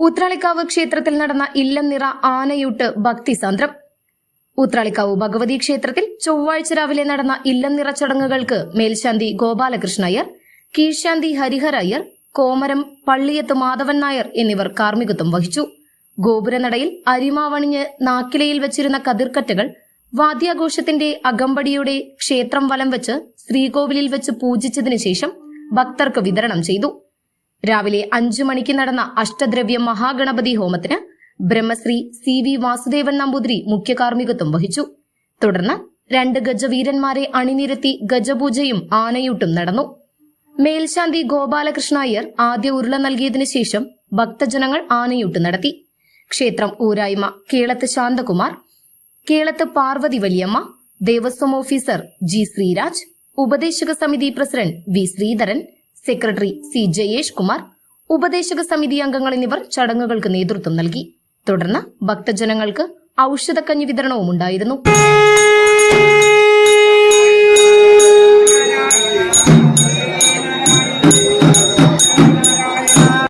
ഉത്രാളിക്കാവ് ക്ഷേത്രത്തിൽ നടന്ന ഇല്ലംനിറ ആനയൂട്ട് ഭക്തിസാന്ദ്രം ഉത്രാളിക്കാവ് ഭഗവതി ക്ഷേത്രത്തിൽ ചൊവ്വാഴ്ച രാവിലെ നടന്ന ഇല്ലംനിറ ചടങ്ങുകൾക്ക് മേൽശാന്തി ഗോപാലകൃഷ്ണ അയ്യർ കീഴ്ശാന്തി ഹരിഹര അയ്യർ കോമരം പള്ളിയത്ത് മാധവൻ നായർ എന്നിവർ കാർമ്മികത്വം വഹിച്ചു. ഗോപുരനടയിൽ അരിമാവണിഞ്ഞ് നാക്കിലയിൽ വച്ചിരുന്ന കതിർക്കറ്റകൾ വാദ്യാഘോഷത്തിന്റെ അകമ്പടിയോടെ ക്ഷേത്രം വലം വെച്ച് ശ്രീകോവിലിൽ വെച്ച് പൂജിച്ചതിനു ശേഷം ഭക്തർക്ക് വിതരണം ചെയ്തു. രാവിലെ അഞ്ചു മണിക്ക് നടന്ന അഷ്ടദ്രവ്യ മഹാഗണപതി ഹോമത്തിന് ബ്രഹ്മശ്രീ സി വി വാസുദേവൻ നമ്പൂതിരി മുഖ്യ കാർമ്മികത്വം വഹിച്ചു. തുടർന്ന് രണ്ട് ഗജവീരന്മാരെ അണിനിരത്തി ഗജപൂജയും ആനയൂട്ടും നടന്നു. മേൽശാന്തി ഗോപാലകൃഷ്ണ അയ്യർ ആദ്യ ഉരുള നൽകിയതിനു ശേഷം ഭക്തജനങ്ങൾ ആനയൂട്ട് നടത്തി. ക്ഷേത്രം ഊരായ്മ കേളത്ത് ശാന്തകുമാർ കേളത്ത് പാർവതി വലിയമ്മ ദേവസ്വം ഓഫീസർ ജി ശ്രീരാജ് ഉപദേശക സമിതി president V Sreedharan secretary C Jayesh Kumar ഉപദേശക സമിതി അംഗങ്ങൾ എന്നിവർ ചടങ്ങുകൾക്ക് നേതൃത്വം നൽകി. തുടർന്ന് ഭക്തജനങ്ങൾക്ക് ഔഷധക്കഞ്ഞി വിതരണവും ഉണ്ടായിരുന്നു